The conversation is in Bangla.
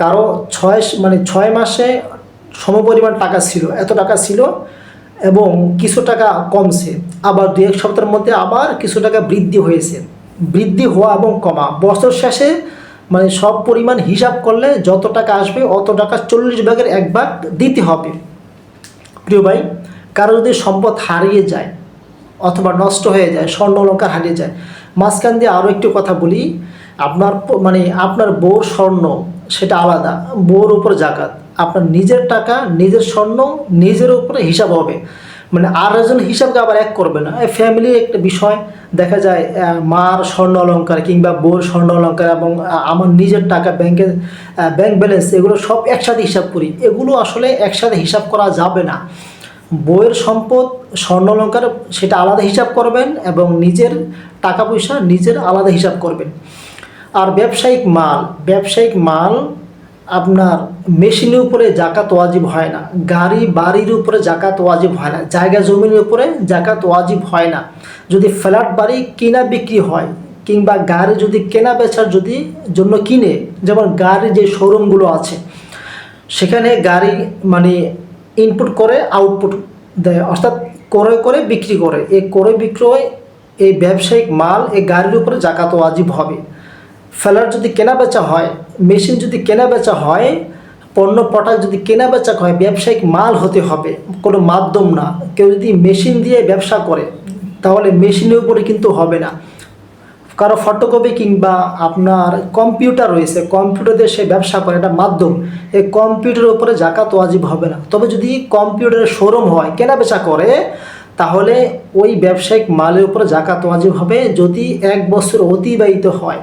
কারও ছয় মানে ছয় মাসে সমপরিমাণ টাকা ছিল, এত টাকা ছিল এবং কিছু টাকা কমছে। আবার দু এক সপ্তাহের মধ্যে আবার কিছু টাকা বৃদ্ধি হয়েছে। বৃদ্ধি হওয়া এবং কমা। বছর শেষে মানে সব পরিমাণ হিসাব করলে যত টাকা আসবে, অত টাকা চল্লিশ ভাগের এক ভাগ দিতে হবে। প্রিয় ভাই, কারও যদি সম্পদ হারিয়ে যায় অথবা নষ্ট হয়ে যায়, স্বর্ণ অলঙ্কার হারিয়ে যায়, মাঝখান দিয়ে আরও একটু কথা বলি। আপনার মানে আপনার বউর স্বর্ণ সেটা আলাদা। বউর উপর জাকাত। আপনার নিজের টাকা, নিজের স্বর্ণ, নিজের উপরে হিসাব হবে। মানে আর একজন হিসাবকে আবার এক করবে না। ফ্যামিলির একটা বিষয়। দেখা যায় মার স্বর্ণ অলঙ্কার কিংবা বউর স্বর্ণ অলঙ্কার এবং আমার নিজের টাকা ব্যাংকের ব্যাংক ব্যালেন্স এগুলো সব একসাথে হিসাব করি। এগুলো আসলে একসাথে হিসাব করা যাবে না। বইয়ের সম্পদ, স্বর্ণ অলঙ্কার, সেটা আলাদা হিসাব করবেন এবং নিজের টাকা পয়সা নিজের আলাদা হিসাব করবেন। আর ব্যবসায়িক মাল ব্যবসায়িক মাল আপনার মেশিনের উপরে জাকাত ওয়াজিব হয় না, গাড়ি বাড়ির উপরে জাকাত ওয়াজিব হয় না, জায়গা জমির উপরে জাকাত ওয়াজিব হয় না। যদি ফ্ল্যাট বাড়ি কিনা বিক্রি হয় কিংবা গাড়ি যদি কেনা বেচার যদি জন্য কিনে, যেমন গাড়ির যে শোরুমগুলো আছে, সেখানে গাড়ি মানে ইনপুট করে আউটপুট দেয়, অর্থাৎ ক্রয় করে, বিক্রি করে। এই ক্রয় বিক্রয়, এই ব্যবসায়িক মাল এই গাড়ির উপরে জাকাত ওয়াজিব হবে। ফেলার যদি কেনা বেচা হয়, মেশিন যদি কেনা বেচা হয়, পণ্য প্রোডাক্ট যদি কেনা বেচা হয়, ব্যবসায়িক মাল হতে হবে, কোনো মাধ্যম না। কেউ যদি মেশিন দিয়ে ব্যবসা করে, তাহলে মেশিনের উপরে কিন্তু হবে না। কারও ফটোকপি কিংবা আপনার কম্পিউটার রয়েছে কম্পিউটার দিয়ে সে ব্যবসা করে, এটা মাধ্যম, এই কম্পিউটারের উপরে জাকাত ওয়াজিব হবে না। তবে যদি কম্পিউটারের শোরুম হয়, কেনা বেচা করে, তাহলে ওই ব্যবসায়িক মালের উপরে জাকাত ওয়াজিব হবে। যদি এক বছর অতিবাহিত হয়